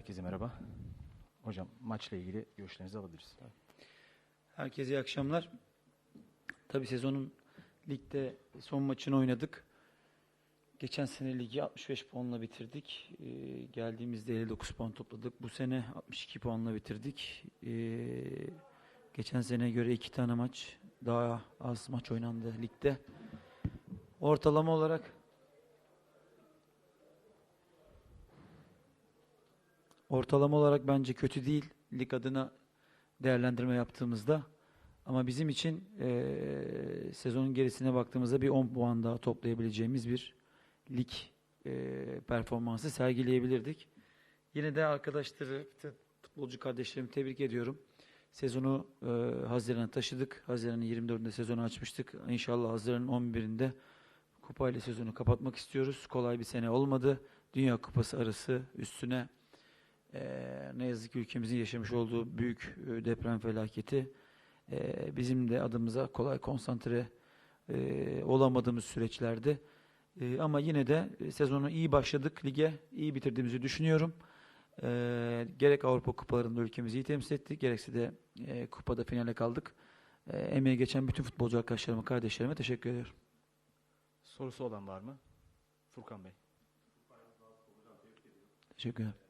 Herkese merhaba. Hocam maçla ilgili görüşlerinizi alabiliriz. Herkese iyi akşamlar. Tabii sezonun ligde son maçını oynadık. Geçen sene ligi 65 puanla bitirdik. Ee, geldiğimizde 59 puan topladık. Bu sene 62 puanla bitirdik. Ee, geçen seneye göre iki tane maç daha az maç oynandı ligde. Ortalama olarak ortalama olarak bence kötü değil. Lig adına değerlendirme yaptığımızda. Ama bizim için eee, sezonun gerisine baktığımızda bir 10 puan daha toplayabileceğimiz bir lig eee, performansı sergileyebilirdik. Yine de arkadaşları, futbolcu kardeşlerimi tebrik ediyorum. Sezonu eee Haziran'a taşıdık. Haziran'ın 24'ünde sezonu açmıştık. İnşallah Haziran'ın 11'inde kupayla sezonu kapatmak istiyoruz. Kolay bir sene olmadı. Dünya Kupası arası üstüne eee, ne yazık ki ülkemizin yaşamış olduğu büyük e, deprem felaketi eee, bizim de adımıza kolay konsantre eee, olamadığımız süreçlerde Eee, ama yine de e, sezonu iyi başladık lige iyi bitirdiğimizi düşünüyorum. Eee, gerek Avrupa kupalarında ülkemizi iyi temsil ettik gerekse de eee, kupada finale kaldık. Eee, emeği geçen bütün futbolcu arkadaşlarıma, kardeşlerime teşekkür ediyorum. Sorusu olan var mı? Furkan Bey. Teşekkür ederim.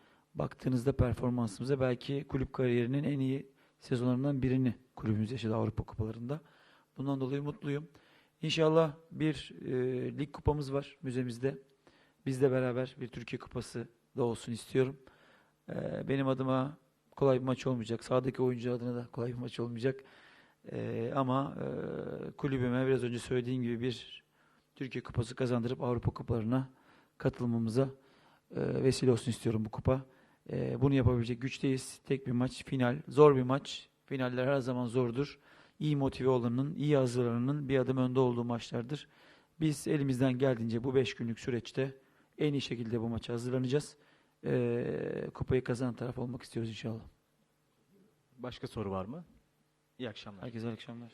baktığınızda performansımıza belki kulüp kariyerinin en iyi sezonlarından birini kulübümüz yaşadı Avrupa kupalarında. Bundan dolayı mutluyum. İnşallah bir e, lig kupamız var müzemizde. Bizle beraber bir Türkiye kupası da olsun istiyorum. Ee, benim adıma kolay bir maç olmayacak. Sahadaki oyuncu adına da kolay bir maç olmayacak. Ee, ama e, kulübüme biraz önce söylediğim gibi bir Türkiye Kupası kazandırıp Avrupa Kupalarına katılmamıza e, vesile olsun istiyorum bu kupa. E, bunu yapabilecek güçteyiz. Tek bir maç, final. Zor bir maç. Finaller her zaman zordur. İyi motive olanın, iyi hazırlananın bir adım önde olduğu maçlardır. Biz elimizden geldiğince bu beş günlük süreçte en iyi şekilde bu maça hazırlanacağız. Ee, kupayı kazanan taraf olmak istiyoruz inşallah. Başka soru var mı? İyi akşamlar. Herkese iyi akşamlar.